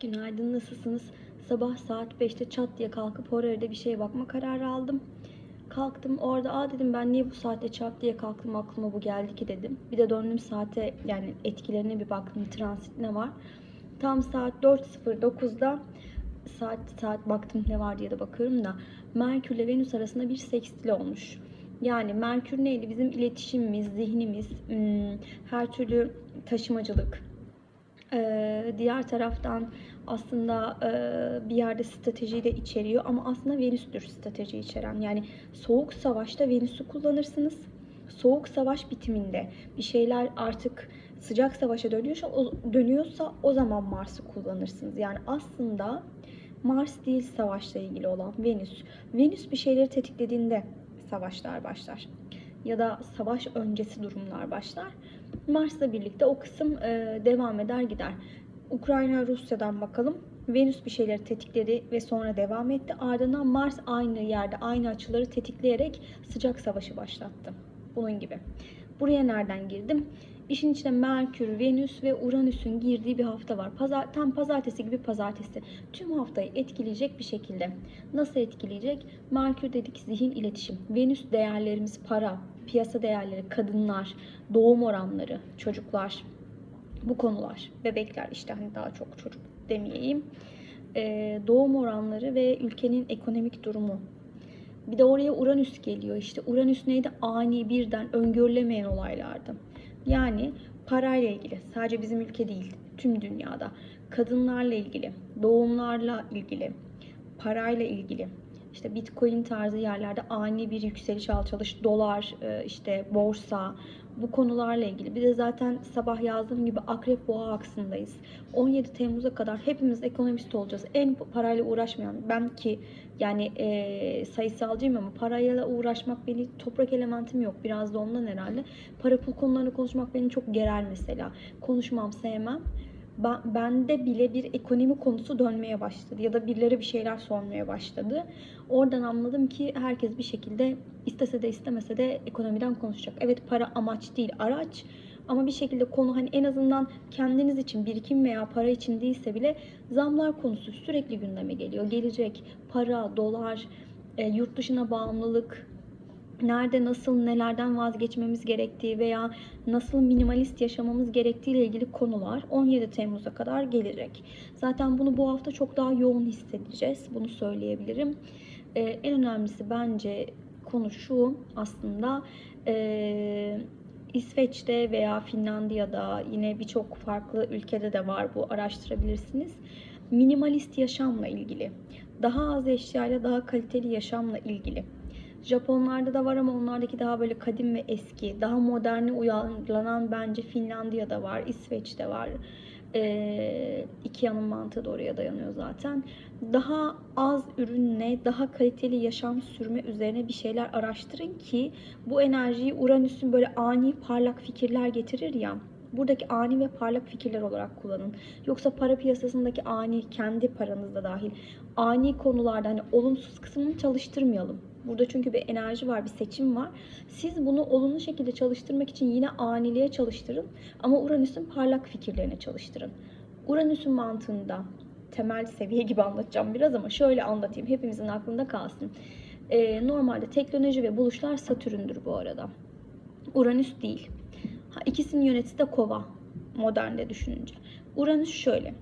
Günaydın, nasılsınız? Sabah saat 5'te çat diye kalkıp Horari'de bir şeye bakma kararı aldım. Kalktım orada aa dedim ben niye bu saatte çat diye kalktım aklıma bu geldi ki dedim. Bir de döndüm saate yani etkilerine bir baktım transit ne var. Tam saat 4.09'da saat saat baktım ne var diye de bakıyorum da Merkür ile Venüs arasında bir sekstil olmuş. Yani Merkür neydi? Bizim iletişimimiz, zihnimiz, hmm, her türlü taşımacılık, diğer taraftan aslında bir yerde stratejiyi de içeriyor ama aslında Venüs'tür strateji içeren. Yani soğuk savaşta Venüs'ü kullanırsınız. Soğuk savaş bitiminde bir şeyler artık sıcak savaşa dönüyorsa dönüyorsa o zaman Mars'ı kullanırsınız. Yani aslında Mars değil savaşla ilgili olan Venüs. Venüs bir şeyleri tetiklediğinde savaşlar başlar ya da savaş öncesi durumlar başlar. Mars'la birlikte o kısım e, devam eder gider. Ukrayna Rusya'dan bakalım. Venüs bir şeyleri tetikledi ve sonra devam etti. Ardından Mars aynı yerde aynı açıları tetikleyerek sıcak savaşı başlattı. Bunun gibi. Buraya nereden girdim? İşin içine Merkür, Venüs ve Uranüs'ün girdiği bir hafta var. Pazar, tam pazartesi gibi pazartesi. Tüm haftayı etkileyecek bir şekilde. Nasıl etkileyecek? Merkür dedik zihin iletişim. Venüs değerlerimiz para, piyasa değerleri, kadınlar, doğum oranları, çocuklar. Bu konular. Bebekler işte hani daha çok çocuk demeyeyim. Ee, doğum oranları ve ülkenin ekonomik durumu. Bir de oraya Uranüs geliyor işte. Uranüs neydi? Ani birden öngörülemeyen olaylardı. Yani parayla ilgili sadece bizim ülke değil tüm dünyada kadınlarla ilgili, doğumlarla ilgili, parayla ilgili işte bitcoin tarzı yerlerde ani bir yükseliş alçalış, dolar, e, işte borsa bu konularla ilgili. Bir de zaten sabah yazdığım gibi akrep boğa aksındayız. 17 Temmuz'a kadar hepimiz ekonomist olacağız. En parayla uğraşmayan ben ki yani e, sayısalcıyım ama parayla uğraşmak beni toprak elementim yok. Biraz da ondan herhalde. Para pul konularını konuşmak beni çok gerer mesela. Konuşmam, sevmem. Ben, bende bile bir ekonomi konusu dönmeye başladı ya da birileri bir şeyler sormaya başladı. Oradan anladım ki herkes bir şekilde istese de istemese de ekonomiden konuşacak. Evet para amaç değil araç ama bir şekilde konu hani en azından kendiniz için birikim veya para için değilse bile zamlar konusu sürekli gündeme geliyor. Gelecek para, dolar, e, yurt dışına bağımlılık, nerede nasıl nelerden vazgeçmemiz gerektiği veya nasıl minimalist yaşamamız gerektiği ile ilgili konular 17 Temmuz'a kadar gelecek. Zaten bunu bu hafta çok daha yoğun hissedeceğiz. Bunu söyleyebilirim. Ee, en önemlisi bence konu şu aslında e, İsveç'te veya Finlandiya'da yine birçok farklı ülkede de var bu araştırabilirsiniz. Minimalist yaşamla ilgili, daha az eşyayla daha kaliteli yaşamla ilgili Japonlarda da var ama onlardaki daha böyle kadim ve eski. Daha moderne uyarlanan bence Finlandiya'da var, İsveç'te var. Ee, Ikea'nın mantığı da oraya dayanıyor zaten. Daha az ürünle daha kaliteli yaşam sürme üzerine bir şeyler araştırın ki bu enerjiyi Uranüs'ün böyle ani parlak fikirler getirir ya buradaki ani ve parlak fikirler olarak kullanın. Yoksa para piyasasındaki ani, kendi paranızda dahil ani konularda hani olumsuz kısmını çalıştırmayalım. Burada çünkü bir enerji var, bir seçim var. Siz bunu olumlu şekilde çalıştırmak için yine aniliğe çalıştırın ama Uranüs'ün parlak fikirlerine çalıştırın. Uranüs'ün mantığında temel seviye gibi anlatacağım biraz ama şöyle anlatayım hepimizin aklında kalsın. Ee, normalde teknoloji ve buluşlar Satürn'dür bu arada. Uranüs değil. Ha, ikisinin yöneticisi de kova modernde düşününce. Uranüs şöyle.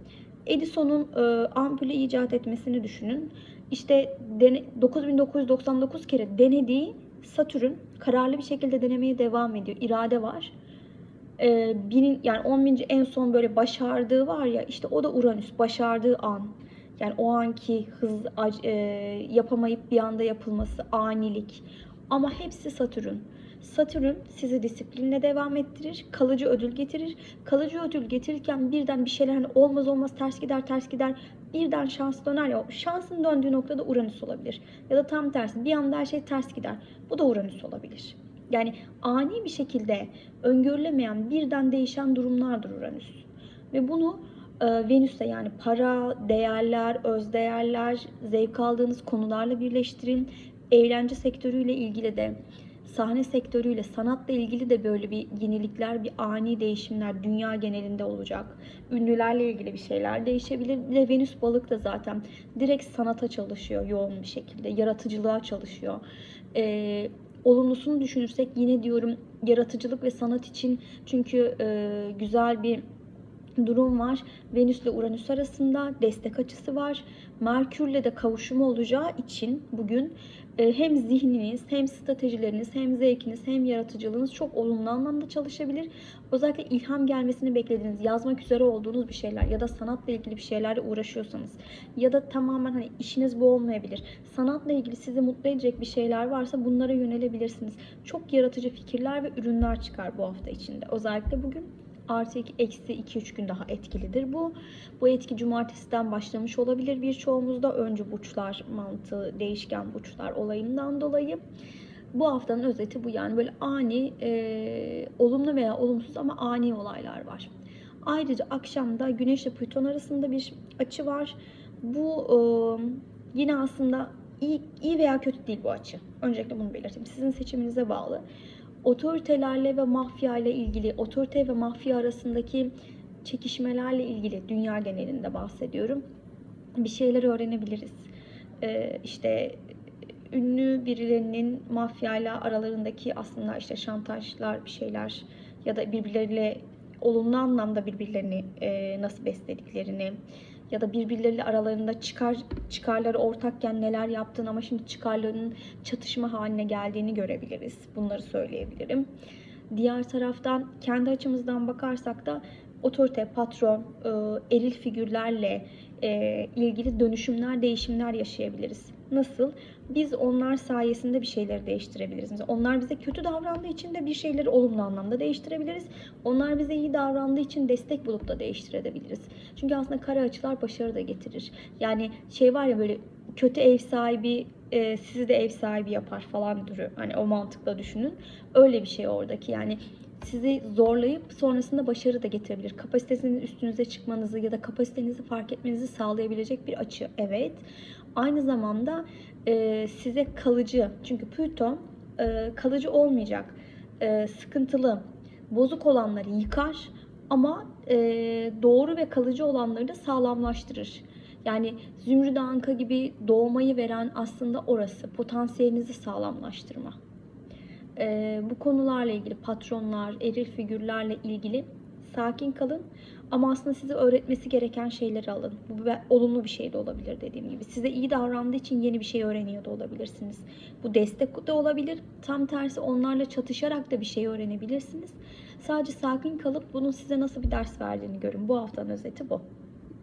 Edison'un e, ampulü icat etmesini düşünün. İşte dene, 9999 kere denediği Satürn kararlı bir şekilde denemeye devam ediyor. İrade var. Ee, binin, yani 10 binci en son böyle başardığı var ya işte o da Uranüs başardığı an. Yani o anki hız e, yapamayıp bir anda yapılması anilik. Ama hepsi Satürn. Satürn sizi disiplinle devam ettirir, kalıcı ödül getirir. Kalıcı ödül getirirken birden bir şeyler hani olmaz olmaz ters gider ters gider birden şans döner ya şansın döndüğü noktada Uranüs olabilir. Ya da tam tersi bir anda her şey ters gider. Bu da Uranüs olabilir. Yani ani bir şekilde öngörülemeyen birden değişen durumlardır Uranüs. Ve bunu e, Venüs'te yani para, değerler, öz değerler, zevk aldığınız konularla birleştirin. Eğlence sektörüyle ilgili de sahne sektörüyle, sanatla ilgili de böyle bir yenilikler, bir ani değişimler dünya genelinde olacak. Ünlülerle ilgili bir şeyler değişebilir. Bir de Venüs balık da zaten direkt sanata çalışıyor yoğun bir şekilde. Yaratıcılığa çalışıyor. Ee, olumlusunu düşünürsek yine diyorum yaratıcılık ve sanat için çünkü e, güzel bir durum var. Venüs ile Uranüs arasında destek açısı var. Merkürle de kavuşumu olacağı için bugün e, hem zihniniz, hem stratejileriniz, hem zevkiniz, hem yaratıcılığınız çok olumlu anlamda çalışabilir. Özellikle ilham gelmesini beklediğiniz, yazmak üzere olduğunuz bir şeyler ya da sanatla ilgili bir şeylerle uğraşıyorsanız ya da tamamen hani işiniz bu olmayabilir. Sanatla ilgili sizi mutlu edecek bir şeyler varsa bunlara yönelebilirsiniz. Çok yaratıcı fikirler ve ürünler çıkar bu hafta içinde. Özellikle bugün artı eksi 2-3 gün daha etkilidir bu. Bu etki cumartesiden başlamış olabilir birçoğumuzda. Öncü burçlar mantığı, değişken burçlar olayından dolayı. Bu haftanın özeti bu yani böyle ani, e, olumlu veya olumsuz ama ani olaylar var. Ayrıca akşamda Güneş ile Plüton arasında bir açı var. Bu e, yine aslında iyi, iyi veya kötü değil bu açı. Öncelikle bunu belirteyim. Sizin seçiminize bağlı otoritelerle ve mafya ile ilgili, otorite ve mafya arasındaki çekişmelerle ilgili dünya genelinde bahsediyorum. Bir şeyler öğrenebiliriz. Ee, işte ünlü birilerinin mafyayla aralarındaki aslında işte şantajlar bir şeyler ya da birbirleriyle olumlu anlamda birbirlerini e, nasıl beslediklerini ya da birbirleriyle aralarında çıkar çıkarları ortakken neler yaptığını ama şimdi çıkarlarının çatışma haline geldiğini görebiliriz. Bunları söyleyebilirim. Diğer taraftan kendi açımızdan bakarsak da otorite, patron, e, eril figürlerle e, ilgili dönüşümler, değişimler yaşayabiliriz. Nasıl? Biz onlar sayesinde bir şeyleri değiştirebiliriz. Mesela onlar bize kötü davrandığı için de bir şeyleri olumlu anlamda değiştirebiliriz. Onlar bize iyi davrandığı için destek bulup da değiştirebiliriz. Çünkü aslında kara açılar başarı da getirir. Yani şey var ya böyle kötü ev sahibi e, sizi de ev sahibi yapar falan türü. Hani o mantıkla düşünün. Öyle bir şey oradaki yani sizi zorlayıp sonrasında başarı da getirebilir. Kapasitesinin üstünüze çıkmanızı ya da kapasitenizi fark etmenizi sağlayabilecek bir açı. Evet. Aynı zamanda e, size kalıcı çünkü Plüton e, kalıcı olmayacak. E, sıkıntılı, bozuk olanları yıkar ama e, doğru ve kalıcı olanları da sağlamlaştırır. Yani zümrüt anka gibi doğmayı veren aslında orası. Potansiyelinizi sağlamlaştırma. Ee, bu konularla ilgili patronlar, eril figürlerle ilgili sakin kalın. Ama aslında size öğretmesi gereken şeyleri alın. Bu be- olumlu bir şey de olabilir dediğim gibi. Size iyi davrandığı için yeni bir şey öğreniyor da olabilirsiniz. Bu destek de olabilir. Tam tersi onlarla çatışarak da bir şey öğrenebilirsiniz. Sadece sakin kalıp bunun size nasıl bir ders verdiğini görün. Bu haftanın özeti bu.